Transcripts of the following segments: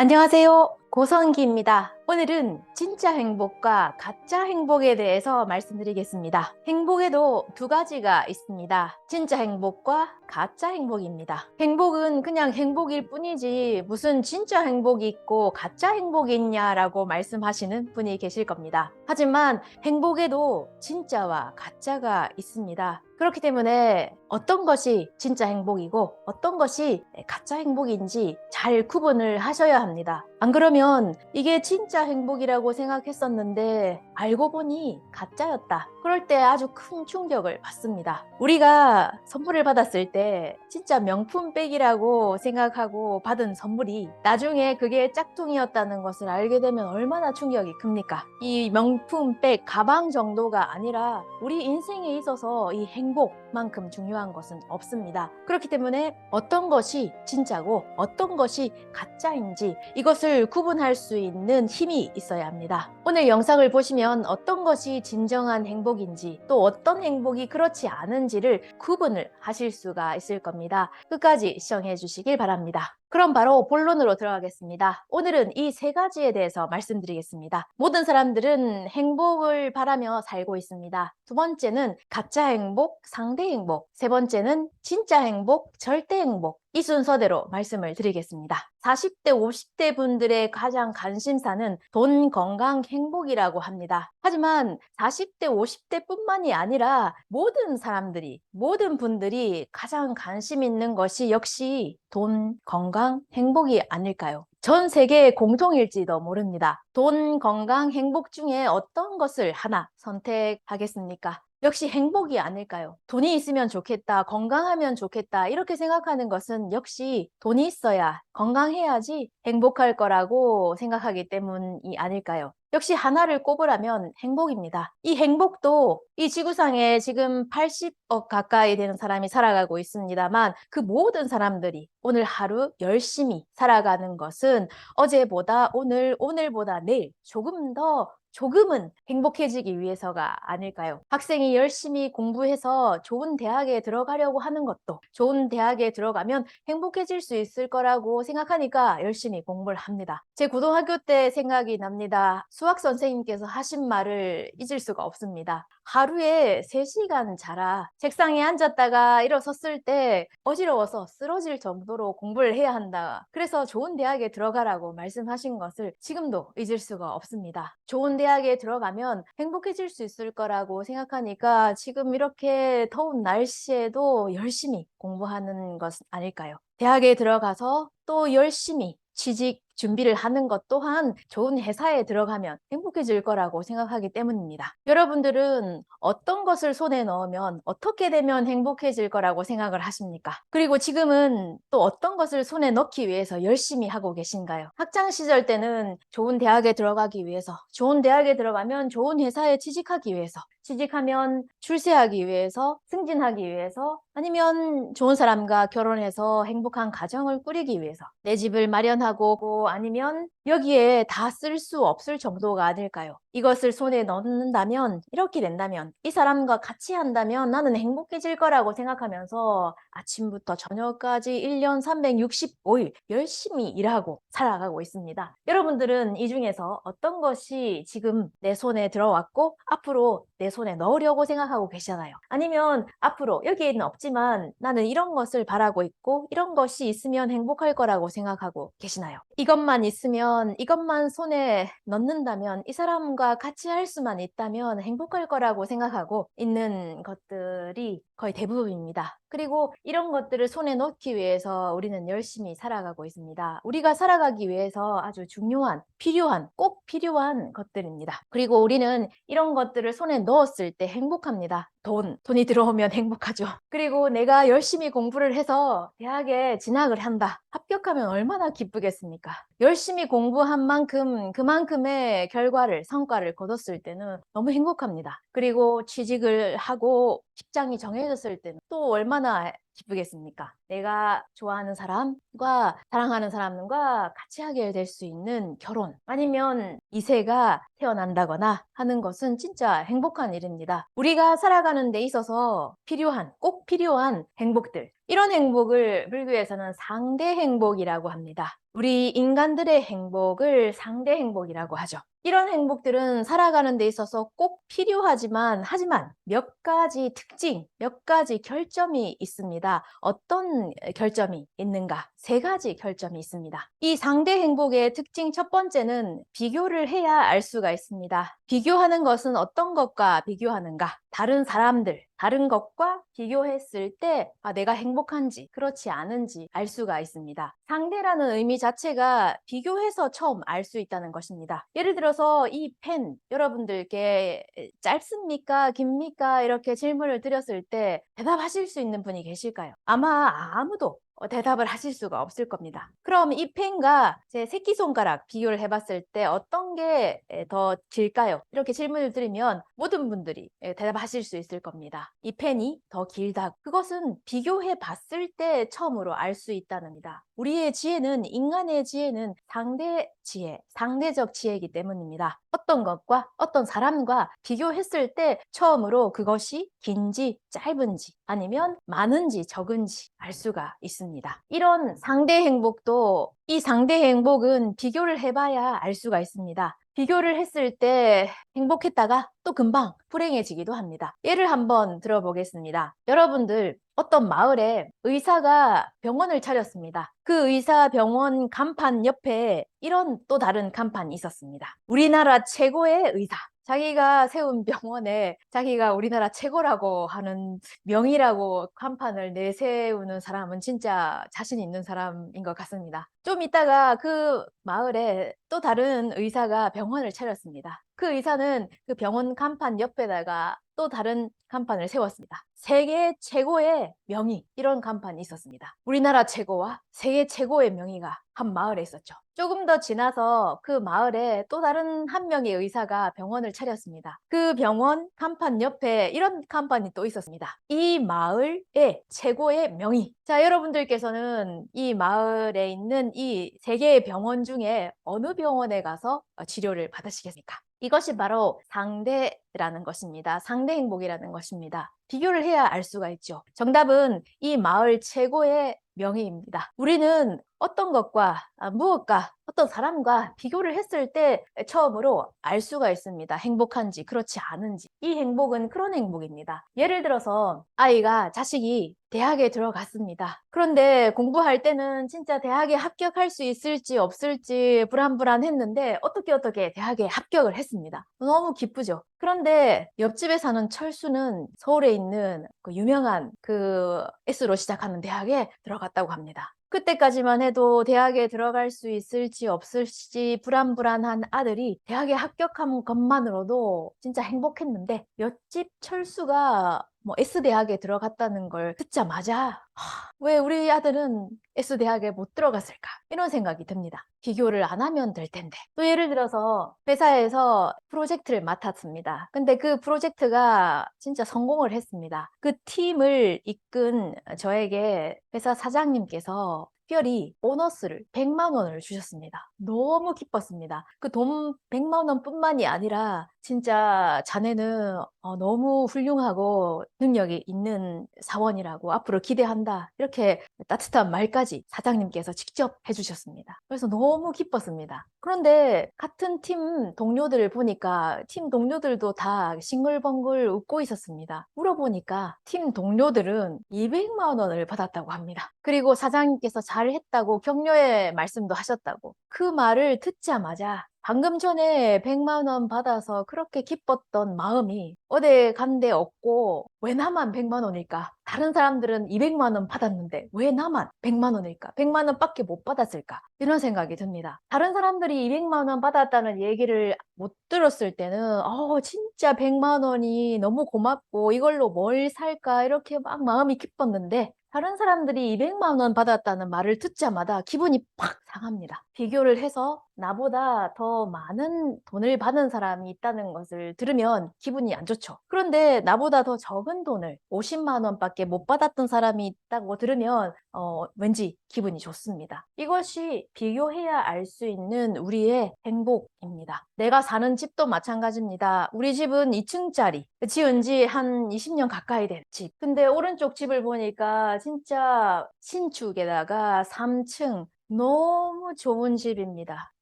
안녕하세요. 고성기입니다. 오늘은 진짜 행복과 가짜 행복에 대해서 말씀드리겠습니다. 행복에도 두 가지가 있습니다. 진짜 행복과 가짜 행복입니다. 행복은 그냥 행복일 뿐이지 무슨 진짜 행복이 있고 가짜 행복이 있냐라고 말씀하시는 분이 계실 겁니다. 하지만 행복에도 진짜와 가짜가 있습니다. 그렇기 때문에 어떤 것이 진짜 행복이고 어떤 것이 가짜 행복인지 잘 구분을 하셔야 합니다. 안 그러면 이게 진짜 행복이라고 생각했었는데 알고 보니 가짜였다. 그럴 때 아주 큰 충격을 받습니다. 우리가 선물을 받았을 때 진짜 명품백이라고 생각하고 받은 선물이 나중에 그게 짝퉁이었다는 것을 알게 되면 얼마나 충격이 큽니까? 이 명품백 가방 정도가 아니라 우리 인생에 있어서 이 행복 만큼 중요한 것은 없습니다. 그렇기 때문에 어떤 것이 진짜고 어떤 것이 가짜인지 이것을 구분할 수 있는 힘이 있어야 합니다. 오늘 영상을 보시면 어떤 것이 진정한 행복인지 또 어떤 행복이 그렇지 않은지를 구분을 하실 수가 있을 겁니다. 끝까지 시청해 주시길 바랍니다. 그럼 바로 본론으로 들어가겠습니다. 오늘은 이 세 가지에 대해서 말씀드리겠습니다. 모든 사람들은 행복을 바라며 살고 있습니다. 두 번째는 가짜 행복, 상대 행복. 세 번째는 진짜 행복, 절대 행복. 이 순서대로 말씀을 드리겠습니다. 40대, 50대 분들의 가장 관심사는 돈, 건강, 행복이라고 합니다. 하지만 40대, 50대 뿐만이 아니라 모든 사람들이, 모든 분들이 가장 관심 있는 것이 역시 돈, 건강, 행복이 아닐까요? 전 세계의 공통일지도 모릅니다. 돈, 건강, 행복 중에 어떤 것을 하나 선택하겠습니까? 역시 행복이 아닐까요? 돈이 있으면 좋겠다, 건강하면 좋겠다, 이렇게 생각하는 것은 역시 돈이 있어야 건강해야지 행복할 거라고 생각하기 때문이 아닐까요? 역시 하나를 꼽으라면 행복입니다. 이 행복도 이 지구상에 지금 80억 가까이 되는 사람이 살아가고 있습니다만 그 모든 사람들이 오늘 하루 열심히 살아가는 것은 어제보다 오늘, 오늘보다 내일 조금 더 조금은 행복해지기 위해서가 아닐까요? 학생이 열심히 공부해서 좋은 대학에 들어가려고 하는 것도 좋은 대학에 들어가면 행복해질 수 있을 거라고 생각하니까 열심히 공부를 합니다. 제 고등학교 때 생각이 납니다. 수학 선생님께서 하신 말을 잊을 수가 없습니다. 하루에 3시간 자라. 책상에 앉았다가 일어섰을 때 어지러워서 쓰러질 정도로 공부를 해야 한다. 그래서 좋은 대학에 들어가라고 말씀하신 것을 지금도 잊을 수가 없습니다. 좋은 대학에 들어가면 행복해질 수 있을 거라고 생각하니까 지금 이렇게 더운 날씨에도 열심히 공부하는 것 아닐까요? 대학에 들어가서 또 열심히 취직 준비를 하는 것 또한 좋은 회사에 들어가면 행복해질 거라고 생각하기 때문입니다. 여러분들은 어떤 것을 손에 넣으면 어떻게 되면 행복해질 거라고 생각을 하십니까? 그리고 지금은 또 어떤 것을 손에 넣기 위해서 열심히 하고 계신가요? 학창 시절 때는 좋은 대학에 들어가기 위해서, 좋은 대학에 들어가면 좋은 회사에 취직하기 위해서, 취직하면 출세하기 위해서, 승진하기 위해서, 아니면 좋은 사람과 결혼해서 행복한 가정을 꾸리기 위해서, 내 집을 마련하고 아니면 여기에 다 쓸 수 없을 정도가 아닐까요? 이것을 손에 넣는다면, 이렇게 된다면, 이 사람과 같이 한다면 나는 행복해질 거라고 생각하면서 아침부터 저녁까지 1년 365일 열심히 일하고 살아가고 있습니다. 여러분들은 이 중에서 어떤 것이 지금 내 손에 들어왔고 앞으로 내 손에 넣으려고 생각하고 계시나요? 아니면 앞으로 여기에는 없지만 나는 이런 것을 바라고 있고 이런 것이 있으면 행복할 거라고 생각하고 계시나요? 이것만 있으면 이것만 손에 넣는다면 이 사람과 같이 할 수만 있다면 행복할 거라고 생각하고 있는 것들이 거의 대부분입니다. 그리고 이런 것들을 손에 넣기 위해서 우리는 열심히 살아가고 있습니다. 우리가 살아가기 위해서 아주 중요한, 필요한, 꼭 필요한 것들입니다. 그리고 우리는 이런 것들을 손에 넣었을 때 행복합니다. 돈, 돈이 들어오면 행복하죠. 그리고 내가 열심히 공부를 해서 대학에 진학을 한다. 합격하면 얼마나 기쁘겠습니까? 열심히 공부한 만큼 그만큼의 결과를, 성과를 거뒀을 때는 너무 행복합니다. 그리고 취직을 하고 직장이 정해졌을 때는 또 얼마나 기쁘겠습니까? 내가 좋아하는 사람과 사랑하는 사람과 같이 하게 될 수 있는 결혼 아니면 이세가 태어난다거나 하는 것은 진짜 행복한 일입니다. 우리가 살아가는 데 있어서 필요한, 꼭 필요한 행복들 이런 행복을 불교에서는 상대 행복이라고 합니다. 우리 인간들의 행복을 상대 행복이라고 하죠. 이런 행복들은 살아가는 데 있어서 꼭 필요하지만, 하지만 몇 가지 특징, 몇 가지 결점이 있습니다. 어떤 결점이 있는가? 세 가지 결점이 있습니다. 이 상대 행복의 특징 첫 번째는 비교를 해야 알 수가 있습니다. 비교하는 것은 어떤 것과 비교하는가? 다른 사람들, 다른 것과 비교했을 때 아, 내가 행복한지 그렇지 않은지 알 수가 있습니다. 상대라는 의미 자체가 비교해서 처음 알 수 있다는 것입니다. 예를 들어서 이 펜 여러분들께 짧습니까? 깁니까? 이렇게 질문을 드렸을 때 대답하실 수 있는 분이 계실까요? 아마 아무도 어, 대답을 하실 수가 없을 겁니다. 그럼 이 펜과 제 새끼손가락 비교를 해봤을 때 어떤 게 더 길까요? 이렇게 질문을 드리면 모든 분들이 예, 대답하실 수 있을 겁니다. 이 펜이 더 길다. 그것은 비교해 봤을 때 처음으로 알 수 있다는니다. 우리의 지혜는 인간의 지혜는 상대 지혜, 상대적 지혜이기 때문입니다. 어떤 것과 어떤 사람과 비교했을 때 처음으로 그것이 긴지 짧은지 아니면 많은지 적은지 알 수가 있습니다. 이런 상대 행복도 이 상대 행복은 비교를 해봐야 알 수가 있습니다. 비교를 했을 때 행복했다가 또 금방 불행해지기도 합니다. 예를 한번 들어보겠습니다. 여러분들 어떤 마을에 의사가 병원을 차렸습니다. 그 의사 병원 간판 옆에 이런 또 다른 간판이 있었습니다. 우리나라 최고의 의사. 자기가 세운 병원에 자기가 우리나라 최고라고 하는 명의라고 간판을 내세우는 사람은 진짜 자신 있는 사람인 것 같습니다. 좀 있다가 그 마을에 또 다른 의사가 병원을 차렸습니다. 그 의사는 그 병원 간판 옆에다가 또 다른 간판을 세웠습니다. 세계 최고의 명의 이런 간판이 있었습니다. 우리나라 최고와 세계 최고의 명의가 한 마을에 있었죠. 조금 더 지나서 그 마을에 또 다른 한 명의 의사가 병원을 차렸습니다. 그 병원 간판 옆에 이런 간판이 또 있었습니다. 이 마을의 최고의 명의. 자, 여러분들께서는 이 마을에 있는 이 세 개의 병원 중에 어느 병원에 가서 치료를 받으시겠습니까? 이것이 바로 상대라는 것입니다. 상대 행복이라는 것입니다. 비교를 해야 알 수가 있죠. 정답은 이 마을 최고의 명의입니다. 우리는 어떤 것과 아, 무엇과 어떤 사람과 비교를 했을 때 처음으로 알 수가 있습니다. 행복한지 그렇지 않은지. 이 행복은 그런 행복입니다. 예를 들어서 아이가 자식이 대학에 들어갔습니다. 그런데 공부할 때는 진짜 대학에 합격할 수 있을지 없을지 불안불안했는데 어떻게 어떻게 대학에 합격을 했습니다. 너무 기쁘죠. 그런데 옆집에 사는 철수는 서울에 있는 그 유명한 그 S로 시작하는 대학에 들어갔다고 합니다. 그때까지만 해도 대학에 들어갈 수 있을지 없을지 불안불안한 아들이 대학에 합격한 것만으로도 진짜 행복했는데 옆집 철수가 뭐 S대학에 들어갔다는 걸 듣자마자 하, 왜 우리 아들은 S대학에 못 들어갔을까? 이런 생각이 듭니다. 비교를 안 하면 될 텐데. 또 예를 들어서 회사에서 프로젝트를 맡았습니다. 근데 그 프로젝트가 진짜 성공을 했습니다. 그 팀을 이끈 저에게 회사 사장님께서 특별히 보너스를 100만 원을 주셨습니다. 너무 기뻤습니다. 그 돈 100만 원뿐만이 아니라 진짜 자네는 어, 너무 훌륭하고 능력이 있는 사원이라고 앞으로 기대한다. 이렇게 따뜻한 말까지 사장님께서 직접 해주셨습니다. 그래서 너무 기뻤습니다. 그런데 같은 팀 동료들을 보니까 팀 동료들도 다 싱글벙글 웃고 있었습니다. 물어보니까 팀 동료들은 200만 원을 받았다고 합니다. 그리고 사장님께서 잘했다고 격려의 말씀도 하셨다고. 그 말을 듣자마자 방금 전에 100만 원 받아서 그렇게 기뻤던 마음이 어디 간데 없고 왜 나만 100만 원일까? 다른 사람들은 200만 원 받았는데 왜 나만 100만 원일까? 100만 원밖에 못 받았을까? 이런 생각이 듭니다. 다른 사람들이 200만 원 받았다는 얘기를 못 들었을 때는 어 진짜 100만 원이 너무 고맙고 이걸로 뭘 살까 이렇게 막 마음이 기뻤는데 다른 사람들이 200만 원 받았다는 말을 듣자마자 기분이 팍 상합니다. 비교를 해서 나보다 더 많은 돈을 받은 사람이 있다는 것을 들으면 기분이 안 좋죠. 그런데 나보다 더 적은 돈을 50만 원밖에 못 받았던 사람이 있다고 들으면 어, 왠지 기분이 좋습니다. 이것이 비교해야 알 수 있는 우리의 행복입니다. 내가 사는 집도 마찬가지입니다. 우리 집은 2층짜리. 지은 지 한 20년 가까이 된 집. 근데 오른쪽 집을 보니까 진짜 신축에다가 3층 너무 좋은 집입니다.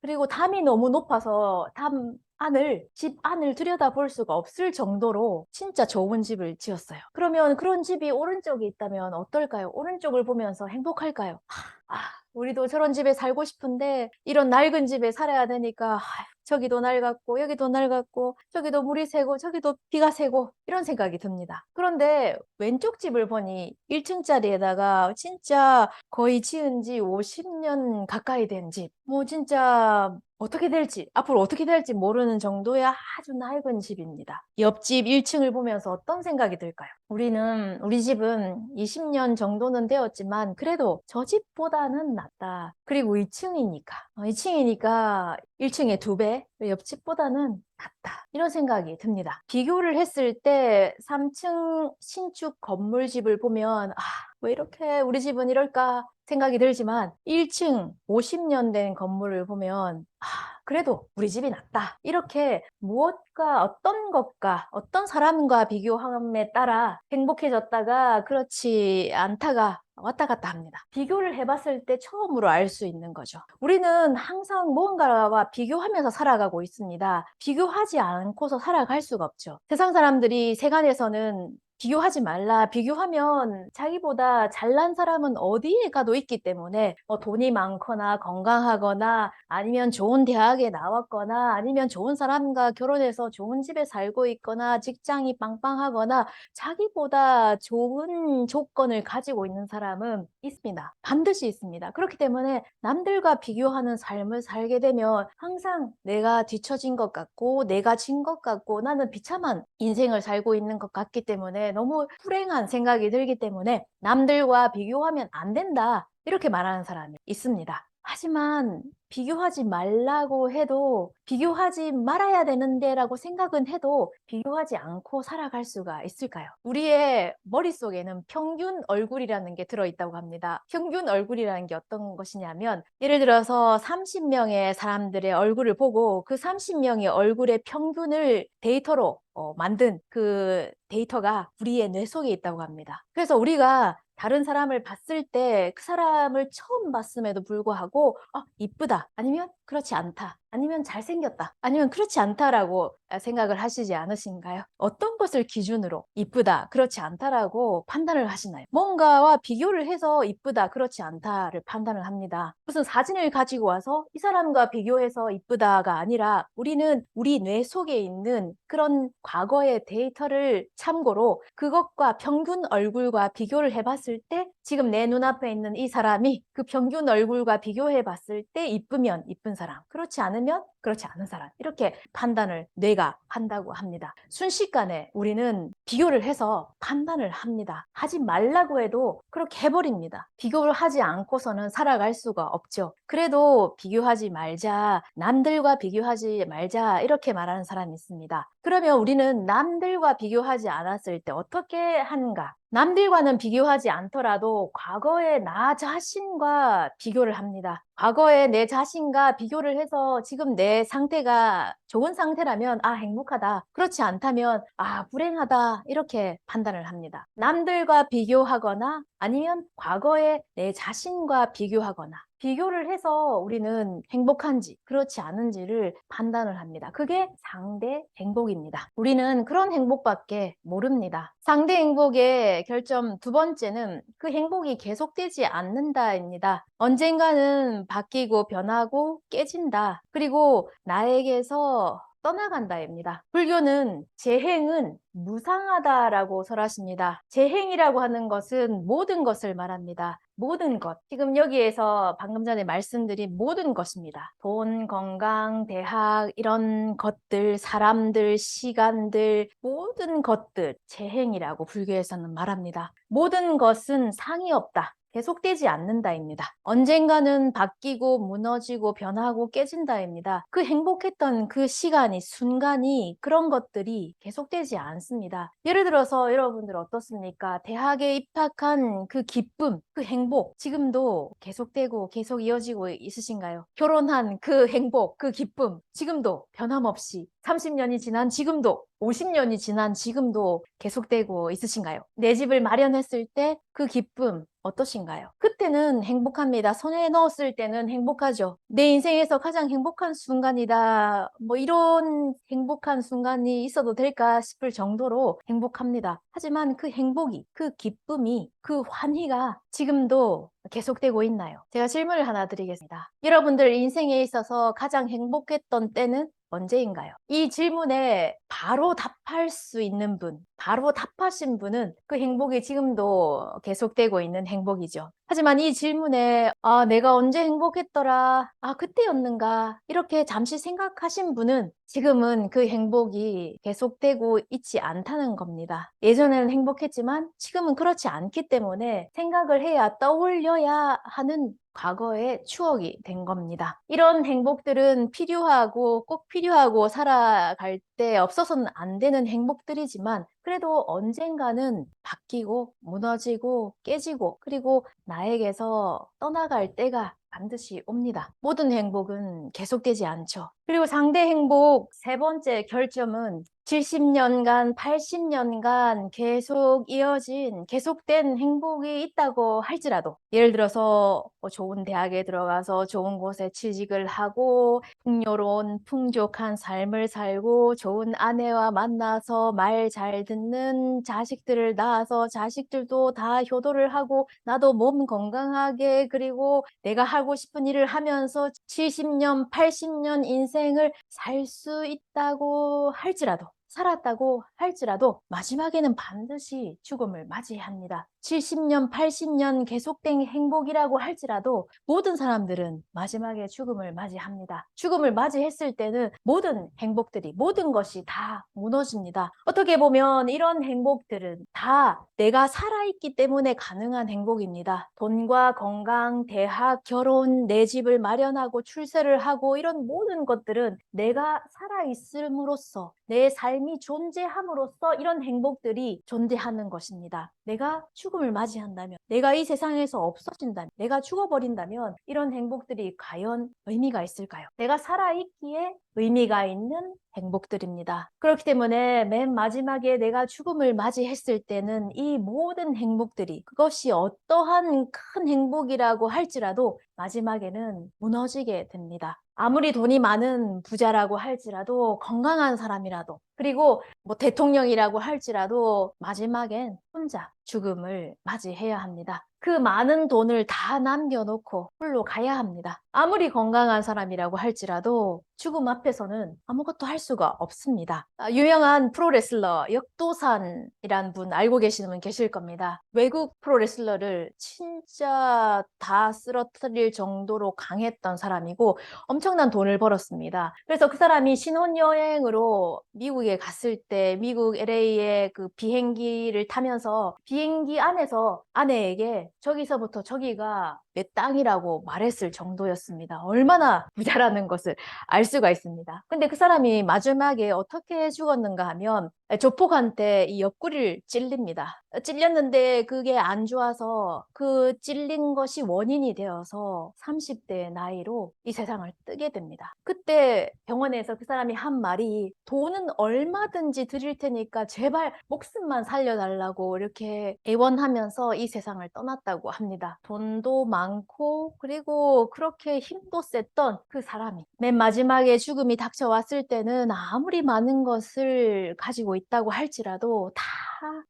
그리고 담이 너무 높아서 담 안을, 집 안을 들여다볼 수가 없을 정도로 진짜 좋은 집을 지었어요. 그러면 그런 집이 오른쪽에 있다면 어떨까요? 오른쪽을 보면서 행복할까요? 아, 우리도 저런 집에 살고 싶은데 이런 낡은 집에 살아야 되니까 저기도 낡았고 여기도 낡았고 저기도 물이 새고 저기도 비가 새고 이런 생각이 듭니다. 그런데 왼쪽 집을 보니 1층짜리에다가 진짜 거의 지은 지 50년 가까이 된 집. 뭐 진짜 어떻게 될지, 앞으로 어떻게 될지 모르는 정도의 아주 낡은 집입니다. 옆집 1층을 보면서 어떤 생각이 들까요? 우리는, 우리 집은 20년 정도는 되었지만 그래도 저 집보다는 낫다. 그리고 2층이니까. 2층이니까 1층의 두 배, 옆집보다는 낫다. 이런 생각이 듭니다. 비교를 했을 때 3층 신축 건물집을 보면, 아, 왜 이렇게 우리 집은 이럴까 생각이 들지만 1층 50년 된 건물을 보면 아, 그래도 우리 집이 낫다. 이렇게 무엇과 어떤 것과 어떤 사람과 비교함에 따라 행복해졌다가 그렇지 않다가 왔다 갔다 합니다. 비교를 해봤을 때 처음으로 알 수 있는 거죠. 우리는 항상 무언가와 비교하면서 살아가고 있습니다. 비교하지 않고서 살아갈 수가 없죠. 세상 사람들이 세간에서는 비교하지 말라. 비교하면 자기보다 잘난 사람은 어디에 가도 있기 때문에 뭐 돈이 많거나 건강하거나 아니면 좋은 대학에 나왔거나 아니면 좋은 사람과 결혼해서 좋은 집에 살고 있거나 직장이 빵빵하거나 자기보다 좋은 조건을 가지고 있는 사람은 있습니다. 반드시 있습니다. 그렇기 때문에 남들과 비교하는 삶을 살게 되면 항상 내가 뒤처진 것 같고 내가 진 것 같고 나는 비참한 인생을 살고 있는 것 같기 때문에 너무 불행한 생각이 들기 때문에 남들과 비교하면 안 된다. 이렇게 말하는 사람이 있습니다. 하지만 비교하지 말라고 해도 비교하지 말아야 되는데라고 생각은 해도 비교하지 않고 살아갈 수가 있을까요? 우리의 머릿속에는 평균 얼굴이라는 게 들어있다고 합니다. 평균 얼굴이라는 게 어떤 것이냐면 예를 들어서 30명의 사람들의 얼굴을 보고 그 30명의 얼굴의 평균을 데이터로 어, 만든 그 데이터가 우리의 뇌 속에 있다고 합니다. 그래서 우리가 다른 사람을 봤을 때 그 사람을 처음 봤음에도 불구하고 아, 이쁘다 아니면 그렇지 않다. 아니면 잘생겼다. 아니면 그렇지 않다라고 생각을 하시지 않으신가요? 어떤 것을 기준으로 이쁘다 그렇지 않다라고 판단을 하시나요? 뭔가와 비교를 해서 이쁘다 그렇지 않다를 판단을 합니다. 무슨 사진을 가지고 와서 이 사람과 비교해서 이쁘다가 아니라 우리는 우리 뇌 속에 있는 그런 과거의 데이터를 참고로 그것과 평균 얼굴과 비교를 해봤을 때 지금 내 눈앞에 있는 이 사람이 그 평균 얼굴과 비교해 봤을 때 이쁘면 이쁜 사람 그렇지 않으면 그렇지 않은 사람 이렇게 판단을 뇌가 한다고 합니다. 순식간에 우리는 비교를 해서 판단을 합니다. 하지 말라고 해도 그렇게 해버립니다. 비교를 하지 않고서는 살아갈 수가 없죠. 그래도 비교하지 말자, 남들과 비교하지 말자 이렇게 말하는 사람이 있습니다. 그러면 우리는 남들과 비교하지 않았을 때 어떻게 하는가? 남들과는 비교하지 않더라도 과거의 나 자신과 비교를 합니다. 과거의 내 자신과 비교를 해서 지금 내 상태가 좋은 상태라면 아 행복하다. 그렇지 않다면 아 불행하다. 이렇게 판단을 합니다. 남들과 비교하거나 아니면 과거의 내 자신과 비교하거나 비교를 해서 우리는 행복한지 그렇지 않은지를 판단을 합니다. 그게 상대 행복입니다. 우리는 그런 행복밖에 모릅니다. 상대 행복의 결점 두 번째는 그 행복이 계속되지 않는다입니다. 언젠가는 바뀌고 변하고 깨진다. 그리고 나에게서 떠나간다입니다. 불교는 재행은 무상하다라고 설하십니다. 재행이라고 하는 것은 모든 것을 말합니다. 모든 것. 지금 여기에서 방금 전에 말씀드린 모든 것입니다. 돈, 건강, 대학, 이런 것들, 사람들, 시간들, 모든 것들 재행이라고 불교에서는 말합니다. 모든 것은 상이 없다. 계속되지 않는다입니다. 언젠가는 바뀌고 무너지고 변하고 깨진다입니다. 그 행복했던 그 시간이 순간이 그런 것들이 계속되지 않습니다. 예를 들어서 여러분들 어떻습니까? 대학에 입학한 그 기쁨, 그 행복 지금도 계속되고 계속 이어지고 있으신가요? 결혼한 그 행복, 그 기쁨 지금도 변함없이 30년이 지난 지금도 50년이 지난 지금도 계속되고 있으신가요? 내 집을 마련했을 때 그 기쁨 어떠신가요? 그때는 행복합니다. 손에 넣었을 때는 행복하죠. 내 인생에서 가장 행복한 순간이다. 뭐 이런 행복한 순간이 있어도 될까 싶을 정도로 행복합니다. 하지만 그 행복이, 그 기쁨이, 그 환희가 지금도 계속되고 있나요? 제가 질문을 하나 드리겠습니다. 여러분들 인생에 있어서 가장 행복했던 때는 언제인가요? 이 질문에 바로 답할 수 있는 분, 바로 답하신 분은 그 행복이 지금도 계속되고 있는 행복이죠. 하지만 이 질문에 아, 내가 언제 행복했더라? 아, 그때였는가? 이렇게 잠시 생각하신 분은 지금은 그 행복이 계속되고 있지 않다는 겁니다. 예전에는 행복했지만 지금은 그렇지 않기 때문에 생각을 해야 떠올려야 하는 과거의 추억이 된 겁니다. 이런 행복들은 필요하고 꼭 필요하고 살아갈 때 없어서는 안 되는 행복들이지만 그래도 언젠가는 바뀌고 무너지고 깨지고 그리고 나에게서 떠나갈 때가 반드시 옵니다. 모든 행복은 계속되지 않죠. 그리고 상대 행복 세 번째 결점은 70년간, 80년간 계속 이어진, 계속된 행복이 있다고 할지라도, 예를 들어서 뭐 좋은 대학에 들어가서 좋은 곳에 취직을 하고, 풍요로운, 풍족한 삶을 살고, 좋은 아내와 만나서 말 잘 듣는 자식들을 낳아서 자식들도 다 효도를 하고, 나도 몸 건강하게, 그리고 내가 하고 싶은 일을 하면서 70년, 80년 인생 을 살 수 있다고 할지라도, 살았다고 할지라도 마지막에는 반드시 죽음을 맞이합니다. 70년, 80년 계속된 행복이라고 할지라도 모든 사람들은 마지막에 죽음을 맞이합니다. 죽음을 맞이했을 때는 모든 행복들이, 모든 것이 다 무너집니다. 어떻게 보면 이런 행복들은 다 내가 살아있기 때문에 가능한 행복입니다. 돈과 건강, 대학, 결혼, 내 집을 마련하고 출세를 하고 이런 모든 것들은 내가 살아있음으로써 내 삶이 존재함으로써 이런 행복들이 존재하는 것입니다. 내가 죽음을 맞이한다면, 내가 이 세상에서 없어진다면, 내가 죽어버린다면 이런 행복들이 과연 의미가 있을까요? 내가 살아있기에 의미가 있는 행복들입니다. 그렇기 때문에 맨 마지막에 내가 죽음을 맞이했을 때는 이 모든 행복들이 그것이 어떠한 큰 행복이라고 할지라도 마지막에는 무너지게 됩니다. 아무리 돈이 많은 부자라고 할지라도 건강한 사람이라도 그리고 뭐 대통령이라고 할지라도 마지막엔 혼자 죽음을 맞이해야 합니다. 그 많은 돈을 다 남겨놓고 홀로 가야 합니다. 아무리 건강한 사람이라고 할지라도 죽음 앞에서는 아무것도 할 수가 없습니다. 아, 유명한 프로레슬러 역도산이란 분 알고 계시는 분 계실 겁니다. 외국 프로레슬러를 진짜 다 쓰러뜨릴 정도로 강했던 사람이고 엄청난 돈을 벌었습니다. 그래서 그 사람이 신혼여행으로 미국에 갔을 때 미국 LA의 그 비행기를 타면서 비행기 안에서 아내에게 저기서부터 저기가 내 땅이라고 말했을 정도였습니다. 얼마나 부자라는 것을 알 수가 있습니다. 근데 그 사람이 마지막에 어떻게 죽었는가 하면 조폭한테 이 옆구리를 찔립니다. 찔렸는데 그게 안 좋아서 그 찔린 것이 원인이 되어서 30대 나이로 이 세상을 뜨게 됩니다. 그때 병원에서 그 사람이 한 말이 돈은 얼마든지 드릴 테니까 제발 목숨만 살려달라고 이렇게 애원하면서 이 세상을 떠났다고 합니다. 돈도 많고 그리고 그렇게 힘도 셌던 그 사람이 맨 마지막에 죽음이 닥쳐왔을 때는 아무리 많은 것을 가지고 있다고 할지라도 다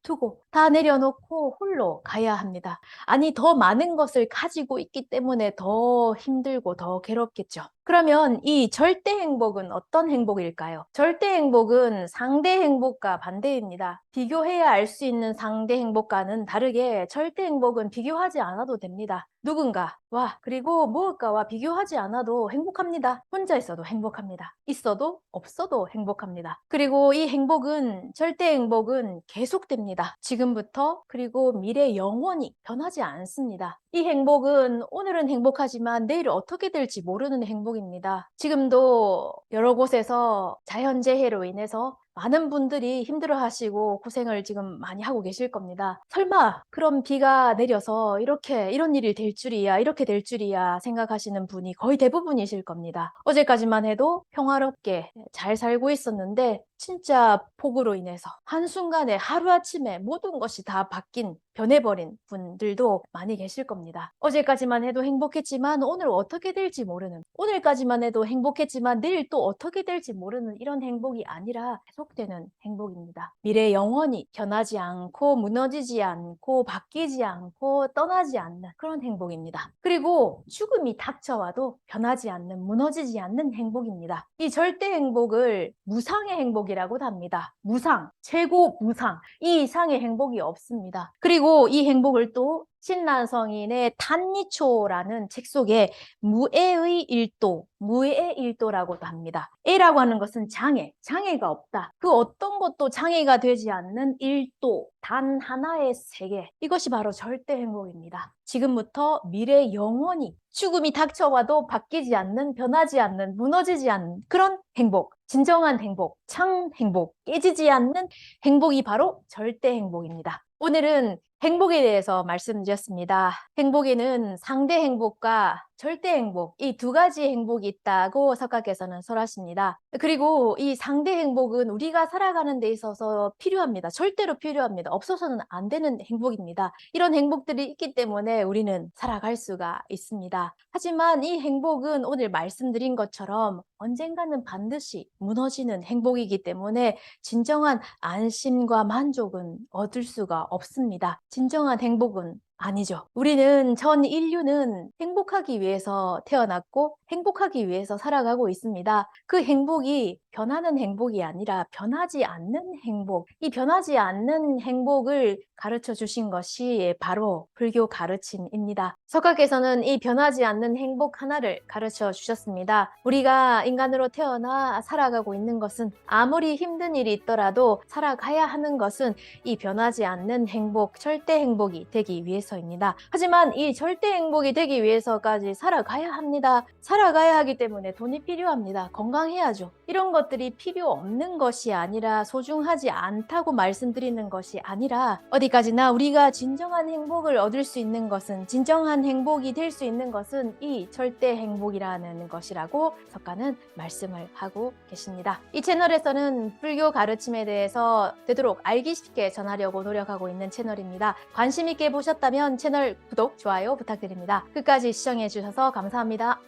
두고 다 내려놓고 홀로 가야 합니다. 아니 더 많은 것을 가지고 있기 때문에 더 힘들고 더 괴롭겠죠. 그러면 이 절대 행복은 어떤 행복일까요? 절대 행복은 상대 행복과 반대입니다. 비교해야 알 수 있는 상대 행복과는 다르게 절대 행복은 비교하지 않아도 됩니다. 누군가 와 그리고 무엇가와 비교하지 않아도 행복합니다. 혼자 있어도 행복합니다. 있어도 없어도 행복합니다. 그리고 이 행복은 절대 행복은 계속 됩니다. 지금부터 그리고 미래 영원히 변하지 않습니다. 이 행복은 오늘은 행복하지만 내일 어떻게 될지 모르는 행복입니다. 지금도 여러 곳에서 자연재해로 인해서 많은 분들이 힘들어 하시고 고생을 지금 많이 하고 계실 겁니다. 설마 그런 비가 내려서 이렇게 이런 일이 될 줄이야, 이렇게 될 줄이야 생각하시는 분이 거의 대부분이실 겁니다. 어제까지만 해도 평화롭게 잘 살고 있었는데 진짜 폭우로 인해서 한순간에 하루아침에 모든 것이 다 바뀐 변해버린 분들도 많이 계실 겁니다. 어제까지만 해도 행복했지만 오늘 어떻게 될지 모르는 오늘까지만 해도 행복했지만 내일 또 어떻게 될지 모르는 이런 행복이 아니라 계속되는 행복입니다. 미래 영원히 변하지 않고 무너지지 않고 바뀌지 않고 떠나지 않는 그런 행복입니다. 그리고 죽음이 닥쳐와도 변하지 않는 무너지지 않는 행복입니다. 이 절대 행복을 무상의 행복 이라고 합니다. 무상, 최고 무상. 이 이상의 행복이 없습니다. 그리고 이 행복을 또 신난성인의 탄니초라는 책 속에 무애의 일도, 무애의 일도라고도 합니다. 애라고 하는 것은 장애, 장애가 없다. 그 어떤 것도 장애가 되지 않는 일도, 단 하나의 세계. 이것이 바로 절대 행복입니다. 지금부터 미래 영원히 죽음이 닥쳐와도 바뀌지 않는, 변하지 않는, 무너지지 않는 그런 행복. 진정한 행복, 창 행복, 깨지지 않는 행복이 바로 절대 행복입니다. 오늘은 행복에 대해서 말씀드렸습니다. 행복에는 상대 행복과 절대 행복, 이 두 가지 행복이 있다고 석가께서는 설하십니다. 그리고 이 상대 행복은 우리가 살아가는 데 있어서 필요합니다. 절대로 필요합니다. 없어서는 안 되는 행복입니다. 이런 행복들이 있기 때문에 우리는 살아갈 수가 있습니다. 하지만 이 행복은 오늘 말씀드린 것처럼 언젠가는 반드시 무너지는 행복이기 때문에 진정한 안심과 만족은 얻을 수가 없습니다. 진정한 행복은 아니죠. 우리는 전 인류는 행복하기 위해서 태어났고 행복하기 위해서 살아가고 있습니다. 그 행복이 변하는 행복이 아니라 변하지 않는 행복. 이 변하지 않는 행복을 가르쳐 주신 것이 바로 불교 가르침입니다. 석가께서는 이 변하지 않는 행복 하나를 가르쳐 주셨습니다. 우리가 인간으로 태어나 살아가고 있는 것은 아무리 힘든 일이 있더라도 살아가야 하는 것은 이 변하지 않는 행복, 절대 행복이 되기 위해서 입니다. 하지만 이 절대 행복이 되기 위해서까지 살아가야 합니다. 살아가야 하기 때문에 돈이 필요합니다. 건강해야죠. 이런 것들이 필요 없는 것이 아니라 소중하지 않다고 말씀드리는 것이 아니라 어디까지나 우리가 진정한 행복을 얻을 수 있는 것은 진정한 행복이 될 수 있는 것은 이 절대 행복이라는 것이라고 석가는 말씀을 하고 계십니다. 이 채널에서는 불교 가르침에 대해서 되도록 알기 쉽게 전하려고 노력하고 있는 채널입니다. 관심 있게 보셨 다면 채널 구독, 좋아요 부탁드립니다. 끝까지 시청해 주셔서 감사합니다.